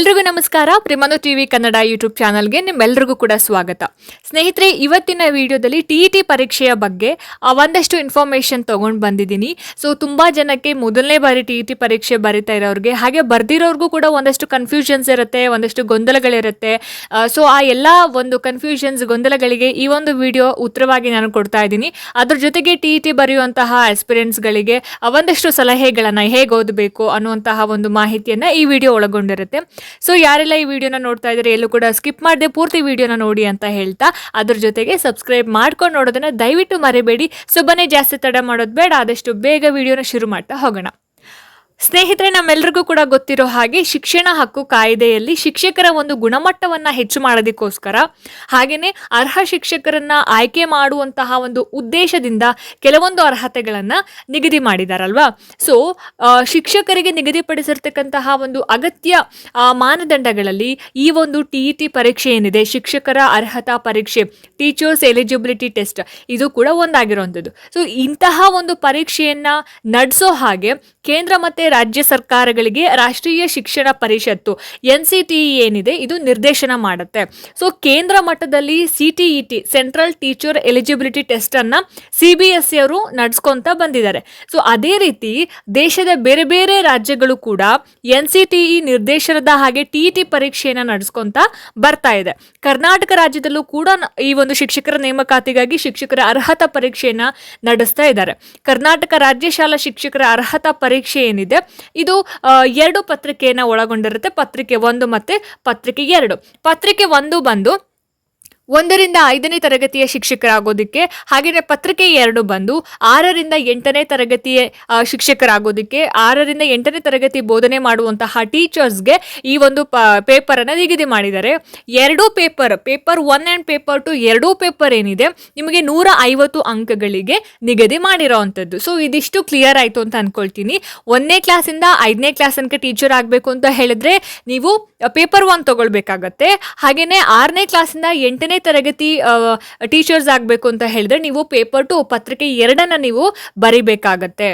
ಎಲ್ರಿಗೂ ನಮಸ್ಕಾರ. ಪ್ರೇಮನು TV Kannada YouTube ಚಾನಲ್ಗೆ ನಿಮ್ಮೆಲ್ರಿಗೂ ಕೂಡ ಸ್ವಾಗತ. ಸ್ನೇಹಿತರೆ, ಇವತ್ತಿನ ವಿಡಿಯೋದಲ್ಲಿ ಟಿ ಇ ಟಿ ಪರೀಕ್ಷೆಯ ಬಗ್ಗೆ ಒಂದಷ್ಟು ಇನ್ಫಾರ್ಮೇಷನ್ ತೊಗೊಂಡು ಬಂದಿದ್ದೀನಿ. ಸೊ ತುಂಬ ಜನಕ್ಕೆ ಮೊದಲನೇ ಬಾರಿ ಟಿ ಟಿ ಪರೀಕ್ಷೆ ಬರಿತಾ ಇರೋರಿಗೆ, ಹಾಗೆ ಬರ್ದಿರೋರ್ಗೂ ಕೂಡ ಒಂದಷ್ಟು ಕನ್ಫ್ಯೂಷನ್ಸ್ ಇರುತ್ತೆ, ಒಂದಷ್ಟು ಗೊಂದಲಗಳಿರುತ್ತೆ. ಸೊ ಆ ಎಲ್ಲ ಒಂದು ಕನ್ಫ್ಯೂಷನ್ಸ್ ಗೊಂದಲಗಳಿಗೆ ಈ ಒಂದು ವಿಡಿಯೋ ಉತ್ತರವಾಗಿ ನಾನು ಕೊಡ್ತಾ ಇದ್ದೀನಿ. ಅದ್ರ ಜೊತೆಗೆ ಟಿ ಇ ಟಿ ಬರೆಯುವಂತಹ ಎಕ್ಸ್ಪೀರಿಯನ್ಸ್ಗಳಿಗೆ ಒಂದಷ್ಟು ಸಲಹೆಗಳನ್ನು ಹೇಗೆ ಓದಬೇಕು ಅನ್ನುವಂತಹ ಒಂದು ಮಾಹಿತಿಯನ್ನು ಈ ವಿಡಿಯೋ ಒಳಗೊಂಡಿರುತ್ತೆ. ಸೊ ಯಾರೆಲ್ಲ ಈ ವಿಡಿಯೋನ ನೋಡ್ತಾ ಇದ್ದಾರೆ, ಎಲ್ಲೂ ಕೂಡ ಸ್ಕಿಪ್ ಮಾಡದೆ ಪೂರ್ತಿ ವಿಡಿಯೋನ ನೋಡಿ ಅಂತ ಹೇಳ್ತಾ, ಅದ್ರ ಜೊತೆಗೆ ಸಬ್ಸ್ಕ್ರೈಬ್ ಮಾಡ್ಕೊಂಡು ನೋಡೋದನ್ನ ದಯವಿಟ್ಟು ಮರಿಬೇಡಿ. ಸೊ ಬನ್ನಿ ಜಾಸ್ತಿ ತಡ ಮಾಡೋದು ಬೇಡ, ಆದಷ್ಟು ಬೇಗ ವಿಡಿಯೋನ ಶುರು ಮಾಡ್ತಾ ಹೋಗೋಣ. ಸ್ನೇಹಿತರೆ, ನಮ್ಮೆಲ್ರಿಗೂ ಕೂಡ ಗೊತ್ತಿರೋ ಹಾಗೆ ಶಿಕ್ಷಣ ಹಕ್ಕು ಕಾಯ್ದೆಯಲ್ಲಿ ಶಿಕ್ಷಕರ ಒಂದು ಗುಣಮಟ್ಟವನ್ನ ಹೆಚ್ಚು ಮಾಡೋದಕ್ಕೋಸ್ಕರ ಹಾಗೆಯೇ ಅರ್ಹ ಶಿಕ್ಷಕರನ್ನ ಆಯ್ಕೆ ಮಾಡುವಂತಹ ಒಂದು ಉದ್ದೇಶದಿಂದ ಕೆಲವೊಂದು ಅರ್ಹತೆಗಳನ್ನ ನಿಗದಿ ಮಾಡಿದಾರಲ್ವಾ? ಸೊ ಶಿಕ್ಷಕರಿಗೆ ನಿಗದಿಪಡಿಸಿರ್ತಕ್ಕಂತಹ ಒಂದು ಅಗತ್ಯ ಮಾನದಂಡಗಳಲ್ಲಿ ಈ ಒಂದು ಟಿ ಇ ಟಿ ಪರೀಕ್ಷೆ ಏನಿದೆ, ಶಿಕ್ಷಕರ ಅರ್ಹತಾ ಪರೀಕ್ಷೆ ಟೀಚರ್ಸ್ ಎಲಿಜಿಬಿಲಿಟಿ ಟೆಸ್ಟ್ ಇದು ಕೂಡ ಒಂದಾಗಿರುವಂಥದ್ದು ಸೊ ಇಂತಹ ಒಂದು ಪರೀಕ್ಷೆಯನ್ನ ನಡೆಸೋ ಹಾಗೆ ಕೇಂದ್ರ ಮತ್ತೆ ರಾಜ್ಯ ಸರ್ಕಾರಗಳಿಗೆ ರಾಷ್ಟ್ರೀಯ ಶಿಕ್ಷಣ ಪರಿಷತ್ತು ಎನ್ ಸಿ ಟಿ ಏನಿದೆ, ಇದು ನಿರ್ದೇಶನ ಮಾಡುತ್ತೆ. ಸೊ ಕೇಂದ್ರ ಮಟ್ಟದಲ್ಲಿ C T E T central teacher eligibility test ಅನ್ನ ಸಿ ಬಿ ಎಸ್ ಸಿ ಅವರು ನಡೆಸ್ಕೊಂತ ಬಂದಿದ್ದಾರೆ. ಸೊ ಅದೇ ರೀತಿ ದೇಶದ ಬೇರೆ ಬೇರೆ ರಾಜ್ಯಗಳು ಕೂಡ ಎನ್ ಸಿ ಟಿ ಇ ನಿರ್ದೇಶನದ ಹಾಗೆ ಟಿ ಟಿ ಪರೀಕ್ಷೆಯನ್ನು ನಡೆಸ್ಕೊಂತ ಬರ್ತಾ ಇದೆ. ಕರ್ನಾಟಕ ರಾಜ್ಯದಲ್ಲೂ ಕೂಡ ಈ ಒಂದು ಶಿಕ್ಷಕರ ನೇಮಕಾತಿಗಾಗಿ ಶಿಕ್ಷಕರ ಅರ್ಹತಾ ಪರೀಕ್ಷೆಯನ್ನು ನಡೆಸ್ತಾ ಇದ್ದಾರೆ. ಕರ್ನಾಟಕ ರಾಜ್ಯ ಶಾಲಾ ಶಿಕ್ಷಕರ ಅರ್ಹತಾ ಪರೀಕ್ಷೆ ಏನಿದೆ ಇದು ಎರಡು ಪತ್ರಿಕೆಯನ್ನು ಒಳಗೊಂಡಿರುತ್ತೆ. ಪತ್ರಿಕೆ ಒಂದು ಮತ್ತೆ ಪತ್ರಿಕೆ ಎರಡು. ಪತ್ರಿಕೆ ಒಂದು ಬಂದು ಒಂದರಿಂದ ಐದನೇ ತರಗತಿಯ ಶಿಕ್ಷಕರಾಗೋದಕ್ಕೆ ಹಾಗೆಯೇ ಪತ್ರಿಕೆ ಎರಡು ಬಂದು ಆರರಿಂದ ಎಂಟನೇ ತರಗತಿಯ ಶಿಕ್ಷಕರಾಗೋದಕ್ಕೆ, ಆರರಿಂದ ಎಂಟನೇ ತರಗತಿ ಬೋಧನೆ ಮಾಡುವಂತಹ ಟೀಚರ್ಸ್ಗೆ ಈ ಒಂದು ಪ ಪೇಪರನ್ನು ನಿಗದಿ ಮಾಡಿದ್ದಾರೆ. ಎರಡೂ paper paper one and paper two ಎರಡೂ ಪೇಪರ್ ಏನಿದೆ, ನಿಮಗೆ ನೂರ ಐವತ್ತು ಅಂಕಗಳಿಗೆ ನಿಗದಿ ಮಾಡಿರೋವಂಥದ್ದು. ಸೊ, ಇದಿಷ್ಟು ಕ್ಲಿಯರ್ ಆಯಿತು ಅಂತ ಅಂದ್ಕೊಳ್ತೀನಿ ಒಂದನೇ ಕ್ಲಾಸಿಂದ ಐದನೇ ಕ್ಲಾಸ್ ತನಕ ಟೀಚರ್ ಆಗಬೇಕು ಅಂತ ಹೇಳಿದ್ರೆ, ನೀವು ಪೇಪರ್ ಒನ್ ತಗೊಳ್ಬೇಕಾಗತ್ತೆ. ಹಾಗೆಯೇ ಆರನೇ ಕ್ಲಾಸಿಂದ ಎಂಟನೇ ತರಗತಿ ಟೀಚರ್ಸ್ ಆಗಬೇಕು ಅಂತ ಹೇಳಿದ್ರೆ ನೀವು ಪೇಪರ್ ಟು ಪತ್ರಿಕೆ ಎರಡನ್ನ ನೀವು ಬರಿಬೇಕಾಗತ್ತೆ.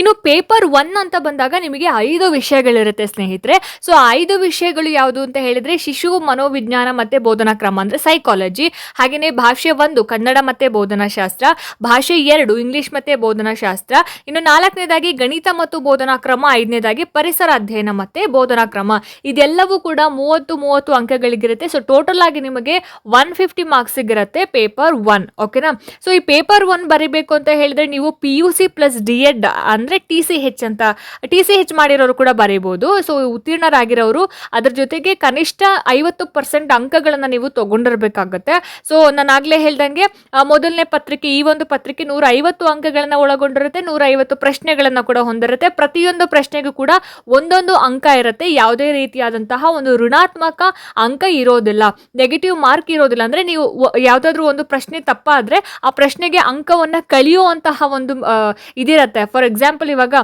ಇನ್ನು ಪೇಪರ್ ಒನ್ ಅಂತ ಬಂದಾಗ ನಿಮಗೆ ಐದು ವಿಷಯಗಳಿರುತ್ತೆ ಸ್ನೇಹಿತರೆ. ಸೊ ಐದು ವಿಷಯಗಳು ಯಾವುದು ಅಂತ ಹೇಳಿದ್ರೆ ಶಿಶು ಮನೋವಿಜ್ಞಾನ ಮತ್ತೆ ಬೋಧನಾ ಕ್ರಮ ಅಂದ್ರೆ ಸೈಕಾಲಜಿ ಹಾಗೆಯೇ ಭಾಷೆ ಒಂದು ಕನ್ನಡ ಮತ್ತೆ ಬೋಧನಾ ಶಾಸ್ತ್ರ ಭಾಷೆ ಎರಡು ಇಂಗ್ಲಿಷ್ ಮತ್ತೆ ಬೋಧನಾ ಶಾಸ್ತ್ರ ಇನ್ನು ನಾಲ್ಕನೇದಾಗಿ ಗಣಿತ ಮತ್ತು ಬೋಧನಾ ಕ್ರಮ, ಐದನೇದಾಗಿ ಪರಿಸರ ಅಧ್ಯಯನ ಮತ್ತೆ ಬೋಧನಾ ಕ್ರಮ. ಇದೆಲ್ಲವೂ ಕೂಡ ಮೂವತ್ತು ಮೂವತ್ತು ಅಂಕಗಳಿಗಿರುತ್ತೆ. ಸೊ ಟೋಟಲ್ ಆಗಿ ನಿಮಗೆ ಒನ್ ಫಿಫ್ಟಿ ಮಾರ್ಕ್ಸ್ ಇರುತ್ತೆ ಪೇಪರ್ ಒನ್ ಓಕೆನಾ ಸೊ ಈ ಪೇಪರ್ ಒನ್ ಬರಿಬೇಕು ಅಂತ ಹೇಳಿದ್ರೆ ನೀವು P U C plus D Ed ಅಂದರೆ ಟಿ ಸಿ ಹೆಚ್ ಅಂತ. ಟಿ ಸಿ ಹೆಚ್ ಮಾಡಿರೋರು ಕೂಡ ಬರೀಬೋದು. ಸೊ ಉತ್ತೀರ್ಣರಾಗಿರೋರು ಅದ್ರ ಜೊತೆಗೆ ಕನಿಷ್ಠ ಐವತ್ತು ಪರ್ಸೆಂಟ್ ಅಂಕಗಳನ್ನು ನೀವು ತೊಗೊಂಡಿರಬೇಕಾಗತ್ತೆ. ಸೊ ನಾನು ಆಗಲೇ ಹೇಳ್ದಂಗೆ ಮೊದಲನೇ ಪತ್ರಿಕೆ, ಈ ಒಂದು ಪತ್ರಿಕೆ ನೂರ ಐವತ್ತು ಅಂಕಗಳನ್ನು ಒಳಗೊಂಡಿರುತ್ತೆ ನೂರ ಐವತ್ತು ಪ್ರಶ್ನೆಗಳನ್ನು ಕೂಡ ಹೊಂದಿರುತ್ತೆ. ಪ್ರತಿಯೊಂದು ಪ್ರಶ್ನೆಗೂ ಕೂಡ ಒಂದೊಂದು ಅಂಕ ಇರುತ್ತೆ. ಯಾವುದೇ ರೀತಿಯಾದಂತಹ ಒಂದು ಋಣಾತ್ಮಕ ಅಂಕ ಇರೋದಿಲ್ಲ. ನೆಗೆಟಿವ್ ಮಾರ್ಕ್ ಇರೋದಿಲ್ಲ. ಅಂದರೆ ನೀವು ಯಾವುದಾದ್ರೂ ಒಂದು ಪ್ರಶ್ನೆ ತಪ್ಪಾದರೆ ಆ ಪ್ರಶ್ನೆಗೆ ಅಂಕವನ್ನು ಕಲಿಯುವಂತಹ ಒಂದು ಇದಿರುತ್ತೆ. ಫಾರ್ ಇವಾಗ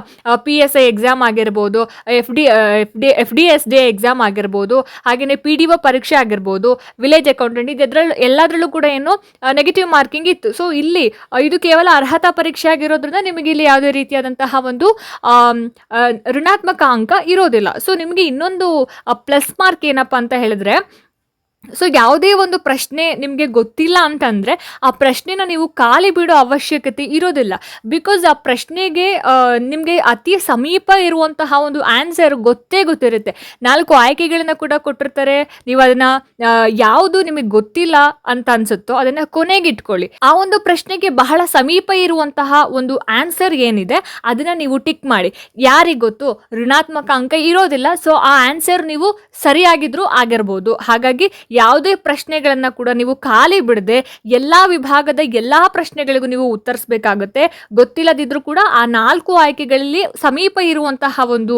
ಪಿ ಎಸ್ ಐ ಎಕ್ಸಾಮ್ ಆಗಿರ್ಬೋದು F D F D F D S D exam ಆಗಿರ್ಬೋದು ಹಾಗೆಯೇ ಪಿ ಡಿ ಒ ಪರೀಕ್ಷೆ ಆಗಿರ್ಬೋದು ವಿಲೇಜ್ ಅಕೌಂಟೆಂಟ್ ಇದೆದ್ರಲ್ಲಿ ಎಲ್ಲದರಲ್ಲೂ ಕೂಡ ಏನು ನೆಗೆಟಿವ್ ಮಾರ್ಕಿಂಗ್ ಇತ್ತು. ಸೊ ಇಲ್ಲಿ ಇದು ಕೇವಲ ಅರ್ಹತಾ ಪರೀಕ್ಷೆ ಆಗಿರೋದ್ರಿಂದ ನಿಮಗೆ ಇಲ್ಲಿ ಯಾವುದೇ ರೀತಿಯಾದಂತಹ ಒಂದು ಋಣಾತ್ಮಕ ಅಂಕ ಇರೋದಿಲ್ಲ. ಸೊ ನಿಮಗೆ ಇನ್ನೊಂದು ಪ್ಲಸ್ ಮಾರ್ಕ್ ಏನಪ್ಪ ಅಂತ ಹೇಳಿದ್ರೆ ಸೊ ಯಾವುದೇ ಒಂದು ಪ್ರಶ್ನೆ ನಿಮಗೆ ಗೊತ್ತಿಲ್ಲ ಅಂತಂದರೆ, ಆ ಪ್ರಶ್ನೆನ ನೀವು ಖಾಲಿ ಬಿಡೋ ಅವಶ್ಯಕತೆ ಇರೋದಿಲ್ಲ. ಬಿಕಾಸ್ ಆ ಪ್ರಶ್ನೆಗೆ ನಿಮಗೆ ಅತಿ ಸಮೀಪ ಇರುವಂತಹ ಒಂದು ಆನ್ಸರ್ ಗೊತ್ತೇ ಗೊತ್ತಿರುತ್ತೆ. ನಾಲ್ಕು ಆಯ್ಕೆಗಳನ್ನ ಕೂಡ ಕೊಟ್ಟಿರ್ತಾರೆ. ನೀವು ಅದನ್ನು ಯಾವುದು ನಿಮಗೆ ಗೊತ್ತಿಲ್ಲ ಅಂತ ಅನ್ಸುತ್ತೋ ಅದನ್ನ ಕೊನೆಗೆ ಇಟ್ಕೊಳ್ಳಿ. ಆ ಒಂದು ಪ್ರಶ್ನೆಗೆ ಬಹಳ ಸಮೀಪ ಇರುವಂತಹ ಒಂದು ಆನ್ಸರ್ ಏನಿದೆ, ಅದನ್ನು ನೀವು ಟಿಕ್ ಮಾಡಿ. ಯಾರಿಗೆ ಗೊತ್ತು? ಋಣಾತ್ಮಕ ಅಂಕ ಇರೋದಿಲ್ಲ. ಸೊ ಆ ಆನ್ಸರ್ ನೀವು ಸರಿಯಾಗಿದ್ರೂ ಆಗಿರ್ಬೋದು. ಹಾಗಾಗಿ ಯಾವುದೇ ಪ್ರಶ್ನೆಗಳನ್ನು ಕೂಡ ನೀವು ಖಾಲಿ ಬಿಡದೆ ಎಲ್ಲ ವಿಭಾಗದ ಎಲ್ಲ ಪ್ರಶ್ನೆಗಳಿಗೂ ನೀವು ಉತ್ತರಿಸಬೇಕಾಗುತ್ತೆ. ಗೊತ್ತಿಲ್ಲದಿದ್ರೂ ಕೂಡ ಆ ನಾಲ್ಕು ಆಯ್ಕೆಗಳಲ್ಲಿ ಸಮೀಪ ಇರುವಂತಹ ಒಂದು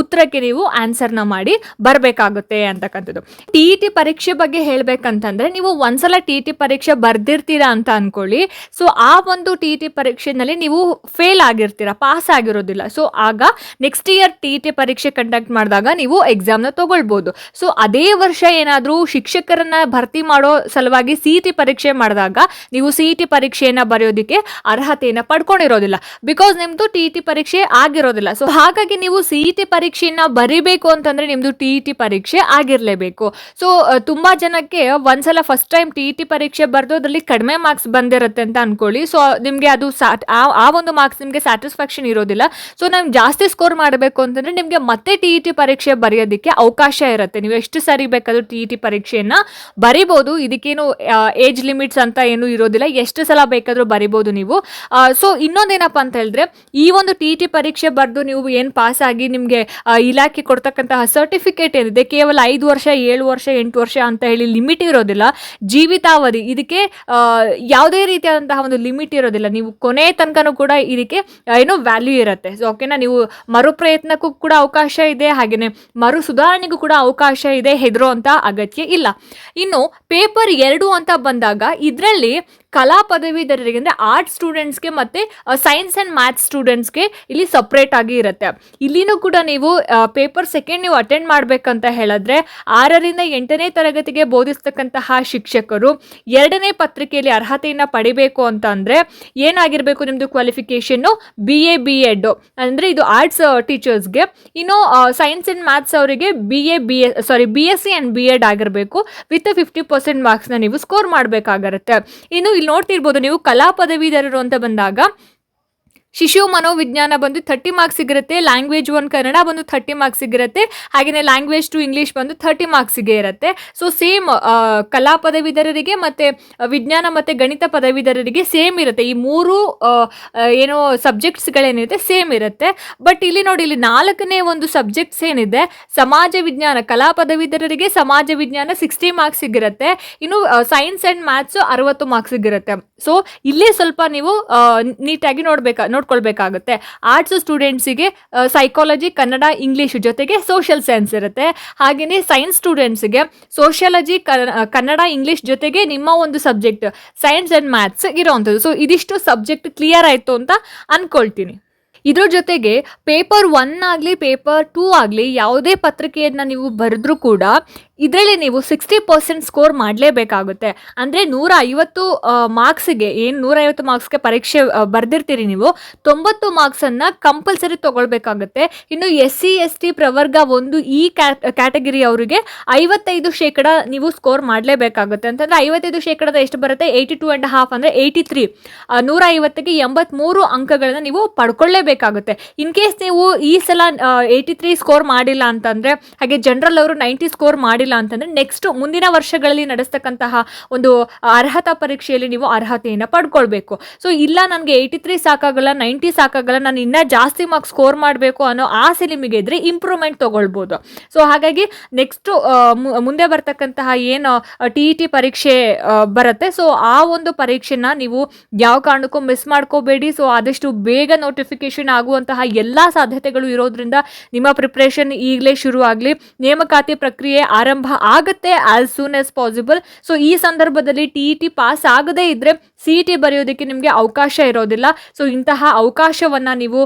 ಉತ್ತರಕ್ಕೆ ನೀವು ಆನ್ಸರ್ನ ಮಾಡಿ ಬರಬೇಕಾಗುತ್ತೆ ಅಂತಕ್ಕಂಥದ್ದು. ಟಿ ಟಿ ಪರೀಕ್ಷೆ ಬಗ್ಗೆ ಹೇಳಬೇಕಂತಂದ್ರೆ ನೀವು ಒಂದ್ಸಲ ಟಿ ಟಿ ಪರೀಕ್ಷೆ ಬರ್ದಿರ್ತೀರಾ ಅಂತ ಅನ್ಕೊಳ್ಳಿ. ಸೊ ಆ ಒಂದು ಟಿ ಟಿ ಪರೀಕ್ಷೆನಲ್ಲಿ ನೀವು ಫೇಲ್ ಆಗಿರ್ತೀರಾ ಪಾಸ್ ಆಗಿರೋದಿಲ್ಲ. ಸೊ ಆಗ ನೆಕ್ಸ್ಟ್ ಇಯರ್ ಟಿ ಟಿ ಪರೀಕ್ಷೆ ಕಂಡಕ್ಟ್ ಮಾಡಿದಾಗ ನೀವು ಎಕ್ಸಾಮ್ನ ತಗೊಳ್ಬೋದು. ಸೊ ಅದೇ ವರ್ಷ ಏನಾದರೂ ಶಿಕ್ಷಕ ಶಿಕ್ಷಕರನ್ನ ಭರ್ತಿ ಮಾಡೋ ಸಲುವಾಗಿ ಸಿ ಟಿ ಪರೀಕ್ಷೆ ಮಾಡಿದಾಗ ನೀವು ಸಿ ಟಿ ಪರೀಕ್ಷೆಯನ್ನ ಬರೆಯೋದಕ್ಕೆ ಅರ್ಹತೆಯನ್ನ ಪಡ್ಕೊಂಡಿರೋದಿಲ್ಲ. ಬಿಕಾಸ್ ನಿಮ್ದು ಟಿ ಟಿ ಪರೀಕ್ಷೆ ಆಗಿರೋದಿಲ್ಲ. ಸೊ ಹಾಗಾಗಿ ನೀವು ಸಿ ಟಿ ಪರೀಕ್ಷೆಯನ್ನ ಬರಿಬೇಕು ಅಂತಂದ್ರೆ ನಿಮ್ದು ಟಿ ಟಿ ಪರೀಕ್ಷೆ ಆಗಿರಲೇಬೇಕು. ಸೊ ತುಂಬಾ ಜನಕ್ಕೆ ಒಂದ್ಸಲ ಫಸ್ಟ್ ಟೈಮ್ ಟಿ ಟಿ ಪರೀಕ್ಷೆ ಬರೆದು ಅದರಲ್ಲಿ ಕಡಿಮೆ ಮಾರ್ಕ್ಸ್ ಬಂದಿರುತ್ತೆ ಅಂತ ಅನ್ಕೊಳ್ಳಿ. ಸೊ ನಿಮಗೆ ಅದು ಆ ಒಂದು ಮಾರ್ಕ್ಸ್ ನಿಮಗೆ ಸ್ಯಾಟಿಸ್ಫ್ಯಾಕ್ಷನ್ ಇರೋದಿಲ್ಲ. ಸೊ ನಾವು ಜಾಸ್ತಿ ಸ್ಕೋರ್ ಮಾಡಬೇಕು ಅಂತಂದ್ರೆ ನಿಮಗೆ ಮತ್ತೆ ಟಿ ಇ ಟಿ ಪರೀಕ್ಷೆ ಬರೆಯೋದಕ್ಕೆ ಅವಕಾಶ ಇರುತ್ತೆ. ನೀವು ಎಷ್ಟು ಸರಿ ಬೇಕಾದ್ರೂ ಟಿ ಇ ಟಿ ಪರೀಕ್ಷೆಯನ್ನ ಬರಿಬೋದು. ಇದಕ್ಕೇನು ಏಜ್ ಲಿಮಿಟ್ಸ್ ಅಂತ ಏನು ಇರೋದಿಲ್ಲ. ಎಷ್ಟು ಸಲ ಬೇಕಾದರೂ ಬರಿಬೋದು ನೀವು. ಸೊ ಇನ್ನೊಂದೇನಪ್ಪ ಅಂತ ಹೇಳಿದ್ರೆ, ಈ ಒಂದು ಟಿ ಟಿ ಪರೀಕ್ಷೆ ಬರೆದು ನೀವು ಏನು ಪಾಸ್ ಆಗಿ ನಿಮಗೆ ಇಲಾಖೆ ಕೊಡ್ತಕ್ಕಂತಹ ಸರ್ಟಿಫಿಕೇಟ್ ಏನಿದೆ, ಕೇವಲ ಐದು ವರ್ಷ, ಏಳು ವರ್ಷ, ಎಂಟು ವರ್ಷ ಅಂತ ಹೇಳಿ ಲಿಮಿಟ್ ಇರೋದಿಲ್ಲ. ಜೀವಿತಾವಧಿ, ಇದಕ್ಕೆ ಯಾವುದೇ ರೀತಿಯಾದಂತಹ ಒಂದು ಲಿಮಿಟ್ ಇರೋದಿಲ್ಲ. ನೀವು ಕೊನೆ ತನಕನೂ ಕೂಡ ಇದಕ್ಕೆ ಏನು ವ್ಯಾಲ್ಯೂ ಇರುತ್ತೆ. ಸೊ ಓಕೆನಾ ನೀವು ಮರು ಪ್ರಯತ್ನಕ್ಕೂ ಕೂಡ ಅವಕಾಶ ಇದೆ. ಹಾಗೆಯೇ ಮರು ಸುಧಾರಣೆಗೂ ಕೂಡ ಅವಕಾಶ ಇದೆ ಹೆದರೋ ಅಂತ ಅಗತ್ಯ ಇಲ್ಲ. ಇನ್ನು ಪೇಪರ್ ಎರಡು ಅಂತ ಬಂದಾಗ ಇದರಲ್ಲಿ ಕಲಾ ಪದವೀಧರರಿಗೆ ಅಂದರೆ ಆರ್ಟ್ ಸ್ಟೂಡೆಂಟ್ಸ್ಗೆ ಮತ್ತು ಸೈನ್ಸ್ ಆ್ಯಂಡ್ ಮ್ಯಾಥ್ಸ್ ಸ್ಟೂಡೆಂಟ್ಸ್ಗೆ ಇಲ್ಲಿ ಸಪ್ರೇಟ್ ಆಗಿ ಇರುತ್ತೆ. ಇಲ್ಲಿನೂ ಕೂಡ ನೀವು ಪೇಪರ್ ಸೆಕೆಂಡ್ ನೀವು ಅಟೆಂಡ್ ಮಾಡಬೇಕಂತ ಹೇಳಿದ್ರೆ, ಆರರಿಂದ ಎಂಟನೇ ತರಗತಿಗೆ ಬೋಧಿಸ್ತಕ್ಕಂತಹ ಶಿಕ್ಷಕರು ಎರಡನೇ ಪತ್ರಿಕೆಯಲ್ಲಿ ಅರ್ಹತೆಯನ್ನು ಪಡಿಬೇಕು ಅಂತ ಅಂದರೆ ಏನಾಗಿರಬೇಕು ನಿಮ್ಮದು qualification B A B Ed ಅಂದರೆ ಇದು ಆರ್ಟ್ಸ್ ಟೀಚರ್ಸ್ಗೆ ಇನ್ನು ಸೈನ್ಸ್ ಆ್ಯಂಡ್ ಮ್ಯಾಥ್ಸ್ ಅವರಿಗೆ B A B A sorry B S C and B Ed ಆಗಿರಬೇಕು ವಿತ್ ಫಿಫ್ಟಿ ಪರ್ಸೆಂಟ್ ಮಾರ್ಕ್ಸ್ನ ನೀವು ಸ್ಕೋರ್ ಮಾಡಬೇಕಾಗಿರುತ್ತೆ. ಇನ್ನು ಇಲ್ಲಿ ನೋಡ್ತಿರ್ಬೋದು ನೀವು ಕಲಾ ಪದವೀಧರರು ಅಂತ ಬಂದಾಗ ಶಿಶು ಮನೋವಿಜ್ಞಾನ ಬಂದು ಥರ್ಟಿ ಮಾರ್ಕ್ಸ್ ಸಿಗಿರುತ್ತೆ ಲ್ಯಾಂಗ್ವೇಜ್ ಒನ್ ಕನ್ನಡ ಬಂದು ಥರ್ಟಿ ಮಾರ್ಕ್ಸ್ ಸಿಗಿರುತ್ತೆ ಹಾಗೆಯೇ ಲ್ಯಾಂಗ್ವೇಜ್ ಟು ಇಂಗ್ಲೀಷ್ ಬಂದು ಥರ್ಟಿ ಮಾರ್ಕ್ಸಿಗೆ ಇರುತ್ತೆ. ಸೊ ಸೇಮ್ ಕಲಾ ಪದವೀಧರರಿಗೆ ಮತ್ತು ವಿಜ್ಞಾನ ಮತ್ತು ಗಣಿತ ಪದವೀಧರರಿಗೆ ಸೇಮ್ ಇರುತ್ತೆ. ಈ ಮೂರು ಏನು ಸಬ್ಜೆಕ್ಟ್ಸ್ಗಳೇನಿದೆ ಸೇಮ್ ಇರುತ್ತೆ. ಬಟ್ ಇಲ್ಲಿ ನೋಡಿ, ಇಲ್ಲಿ ನಾಲ್ಕನೇ ಒಂದು ಸಬ್ಜೆಕ್ಟ್ಸ್ ಏನಿದೆ, ಸಮಾಜ ವಿಜ್ಞಾನ, ಕಲಾ ಪದವೀಧರರಿಗೆ ಸಮಾಜ ವಿಜ್ಞಾನ ಸಿಕ್ಸ್ಟಿ ಮಾರ್ಕ್ಸ್ ಸಿಗಿರುತ್ತೆ. ಇನ್ನು ಸೈನ್ಸ್ ಆ್ಯಂಡ್ ಮ್ಯಾಥ್ಸ್ ಅರವತ್ತು ಮಾರ್ಕ್ಸ್ ಸಿಗಿರುತ್ತೆ. ಸೊ ಇಲ್ಲೇ ಸ್ವಲ್ಪ ನೀವು ನೀಟಾಗಿ ನೋಡ್ಬೇಕಾ ನೋಡ್ಕೊಳ್ಬೇಕಾಗುತ್ತೆ. ಆರ್ಟ್ಸ್ ಸ್ಟೂಡೆಂಟ್ಸಿಗೆ ಸೈಕಾಲಜಿ ಕನ್ನಡ ಇಂಗ್ಲೀಷ್ ಜೊತೆಗೆ ಸೋಷಿಯಲ್ ಸೈನ್ಸ್ ಇರುತ್ತೆ. ಹಾಗೆಯೇ ಸೈನ್ಸ್ ಸ್ಟೂಡೆಂಟ್ಸ್ಗೆ ಸೋಷಿಯಾಲಜಿ ಕನ್ನಡ ಇಂಗ್ಲೀಷ್ ಜೊತೆಗೆ ನಿಮ್ಮ ಒಂದು ಸಬ್ಜೆಕ್ಟ್ ಸೈನ್ಸ್ ಆ್ಯಂಡ್ ಮ್ಯಾಥ್ಸ್ ಇರೋವಂಥದ್ದು. ಸೊ ಇದಿಷ್ಟು ಸಬ್ಜೆಕ್ಟ್ ಕ್ಲಿಯರ್ ಆಯಿತು ಅಂತ ಅನ್ಕೊಳ್ತೀನಿ. ಇದ್ರ ಜೊತೆಗೆ ಪೇಪರ್ ಒನ್ ಆಗಲಿ, ಪೇಪರ್ ಟೂ ಆಗಲಿ ಯಾವುದೇ ಪತ್ರಿಕೆಯನ್ನು ನೀವು ಬರೆದ್ರೂ ಕೂಡ ಇದರಲ್ಲಿ ನೀವು ಸಿಕ್ಸ್ಟಿ ಪರ್ಸೆಂಟ್ ಸ್ಕೋರ್ ಮಾಡಲೇಬೇಕಾಗುತ್ತೆ. ಅಂದರೆ ನೂರ ಐವತ್ತು ಮಾರ್ಕ್ಸಿಗೆ, ಏನು ನೂರ ಐವತ್ತು ಮಾರ್ಕ್ಸ್ಗೆ ಪರೀಕ್ಷೆ ಬರೆದಿರ್ತೀರಿ ನೀವು, ತೊಂಬತ್ತು ಮಾರ್ಕ್ಸನ್ನು ಕಂಪಲ್ಸರಿ ತೊಗೊಳ್ಬೇಕಾಗುತ್ತೆ. ಇನ್ನು ಎಸ್ ಸಿ ಎಸ್ ಟಿ ಪ್ರವರ್ಗ ಒಂದು ಈ ಕ್ಯಾಟಗರಿ ಅವರಿಗೆ ಐವತ್ತೈದು ಶೇಕಡ ನೀವು ಸ್ಕೋರ್ ಮಾಡಲೇಬೇಕಾಗುತ್ತೆ. ಅಂತಂದರೆ ಐವತ್ತೈದು ಶೇಕಡದ ಎಷ್ಟು ಬರುತ್ತೆ? ಏಯ್ಟಿ ಟು ಆ್ಯಂಡ್ ಹಾಫ್ ಅಂದರೆ ಏಯ್ಟಿ ತ್ರೀ. ನೂರ ಐವತ್ತಿಗೆ ಎಂಬತ್ತ್ಮೂರು ಅಂಕಗಳನ್ನು ನೀವು ಪಡ್ಕೊಳ್ಳೇಬೇಕಾಗುತ್ತೆ ಇನ್ ಕೇಸ್ ನೀವು ಈ ಸಲ ಏಯ್ಟಿ ತ್ರೀ ಸ್ಕೋರ್ ಮಾಡಿಲ್ಲ ಅಂತಂದರೆ, ಹಾಗೆ ಜನರಲ್ ಅವರು ನೈಂಟಿ ಸ್ಕೋರ್ ಮಾಡಿಲ್ಲ ಅಂತಂದರೆ ನೆಕ್ಸ್ಟ್ ಮುಂದಿನ ವರ್ಷಗಳಲ್ಲಿ ನಡೆಸ್ತಕ್ಕಂತಹ ಒಂದು ಅರ್ಹತಾ ಪರೀಕ್ಷೆಯಲ್ಲಿ ನೀವು ಅರ್ಹತೆಯನ್ನು ಪಡ್ಕೊಳ್ಬೇಕು. ಸೊ ಇಲ್ಲ ನನಗೆ ಏಯ್ಟಿ ತ್ರೀ ಸಾಕಾಗಲ್ಲ ನೈಂಟಿ ಸಾಕಾಗಲ್ಲ, ನಾನು ಇನ್ನೂ ಜಾಸ್ತಿ ಮಾರ್ಕ್ಸ್ ಸ್ಕೋರ್ ಮಾಡಬೇಕು ಅನ್ನೋ ಆಸೆ ನಿಮಗೆ ಇದ್ದರೆ ಇಂಪ್ರೂವ್ಮೆಂಟ್ ತೊಗೊಳ್ಬೋದು. ಸೊ ಹಾಗಾಗಿ ನೆಕ್ಸ್ಟು ಮುಂದೆ ಬರ್ತಕ್ಕಂತಹ ಏನು ಟಿ ಇ ಟಿ ಪರೀಕ್ಷೆ ಬರುತ್ತೆ. ಸೊ ಆ ಒಂದು ಪರೀಕ್ಷೆನ ನೀವು ಯಾವ ಕಾರಣಕ್ಕೂ ಮಿಸ್ ಮಾಡ್ಕೋಬೇಡಿ. ಸೊ ಆದಷ್ಟು ಬೇಗ ನೋಟಿಫಿಕೇಶನ್ ಆಗುವಂತಹ ಎಲ್ಲ ಸಾಧ್ಯತೆಗಳು ಇರೋದ್ರಿಂದ ನಿಮ್ಮ ಪ್ರಿಪ್ರೇಷನ್ ಈಗಲೇ ಶುರು ಆಗಲಿ ನೇಮಕಾತಿ ಪ್ರಕ್ರಿಯೆ ಆರಂಭ ಆಗುತ್ತೆ as soon as possible so ಈ ಸಂದರ್ಭದಲ್ಲಿ ಟಿ ಇ ಟಿ ಪಾಸ್ ಆಗದೇ ಇದ್ದರೆ ಸಿ ಇ ಟಿ ಬರೆಯೋದಕ್ಕೆ ನಿಮಗೆ ಅವಕಾಶ ಇರೋದಿಲ್ಲ. ಸೊ ಇಂತಹ ಅವಕಾಶವನ್ನು ನೀವು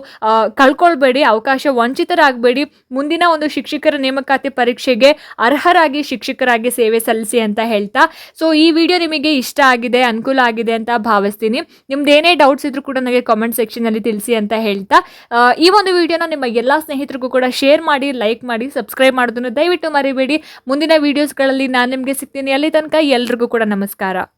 ಕಳ್ಕೊಳ್ಬೇಡಿ, ಅವಕಾಶ ವಂಚಿತರಾಗಬೇಡಿ. ಮುಂದಿನ ಒಂದು ಶಿಕ್ಷಕರ ನೇಮಕಾತಿ ಪರೀಕ್ಷೆಗೆ ಅರ್ಹರಾಗಿ ಶಿಕ್ಷಕರಾಗಿ ಸೇವೆ ಸಲ್ಲಿಸಿ ಅಂತ ಹೇಳ್ತಾ. ಸೊ ಈ ವಿಡಿಯೋ ನಿಮಗೆ ಇಷ್ಟ ಆಗಿದೆ, ಅನುಕೂಲ ಆಗಿದೆ ಅಂತ ಭಾವಿಸ್ತೀನಿ. ನಿಮ್ದು ಏನೇ ಡೌಟ್ಸ್ ಇದ್ರೂ ಕೂಡ ನನಗೆ ಕಾಮೆಂಟ್ ಸೆಕ್ಷನಲ್ಲಿ ತಿಳಿಸಿ ಅಂತ ಹೇಳ್ತಾ. ಆ, ಈ ಒಂದು ವಿಡಿಯೋನ ನಿಮ್ಮ ಎಲ್ಲ ಸ್ನೇಹಿತರಿಗೂ ಕೂಡ ಶೇರ್ ಮಾಡಿ ಲೈಕ್ ಮಾಡಿ ಸಬ್ಸ್ಕ್ರೈಬ್ ಮಾಡೋದನ್ನು ದಯವಿಟ್ಟು ಮರಿಬೇಡಿ. ಮುಂದಿನ ವಿಡಿಯೋಸ್ಗಳಲ್ಲಿ ನಾನು ನಿಮಗೆ ಸಿಗ್ತೀನಿ. ಅಲ್ಲಿ ತನಕ ಎಲ್ರಿಗೂ ಕೂಡ ನಮಸ್ಕಾರ.